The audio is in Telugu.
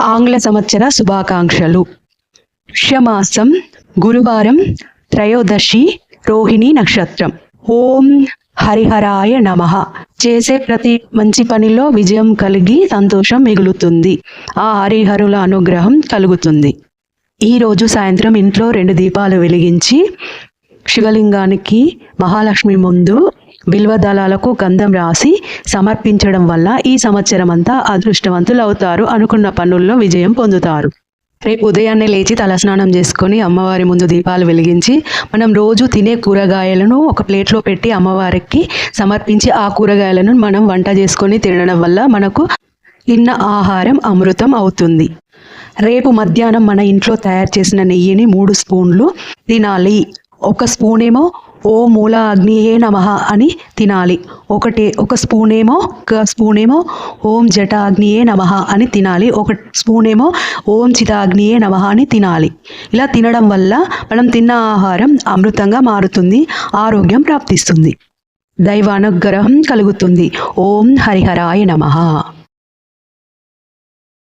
ఆంగ్ల సంవత్సర శుభాకాంక్షలు. పుష్యమాసం గురువారం త్రయోదశి రోహిణి నక్షత్రం. ఓం హరిహరాయ నమ. చేసే ప్రతి మంచి పనిలో విజయం కలిగి సంతోషం మిగులుతుంది. ఆ హరిహరుల అనుగ్రహం కలుగుతుంది. ఈరోజు సాయంత్రం ఇంట్లో రెండు దీపాలు వెలిగించి శివలింగానికి మహాలక్ష్మి ముందు బిల్వ దళాలకు గంధం రాసి సమర్పించడం వల్ల ఈ సంవత్సరం అంతా అదృష్టవంతులు అవుతారు అనుకున్న పనుల్లో విజయం పొందుతారు. రేపు ఉదయాన్నే లేచి తలస్నానం చేసుకొని అమ్మవారి ముందు దీపాలు వెలిగించి మనం రోజు తినే కూరగాయలను ఒక ప్లేట్లో పెట్టి అమ్మవారికి సమర్పించి ఆ కూరగాయలను మనం వంట చేసుకొని తినడం వల్ల మనకు తిన్న ఆహారం అమృతం అవుతుంది. రేపు మధ్యాహ్నం మన ఇంట్లో తయారు చేసిన నెయ్యిని మూడు స్పూన్లు తినాలి. ఒక స్పూన్ ఏమో ఓ మూల అగ్నియే నమ అని తినాలి. ఒకటే ఒక స్పూన్ ఏమో ఒక స్పూన్ ఏమో ఓం జట అగ్నియే నమ అని తినాలి. ఒక స్పూన్ ఏమో ఓం చితాగ్నియే నమ అని తినాలి. ఇలా తినడం వల్ల మనం తిన్న ఆహారం అమృతంగా మారుతుంది ఆరోగ్యం ప్రాప్తిస్తుంది. దైవానుగ్రహం కలుగుతుంది. ఓం హరిహరాయ నమః.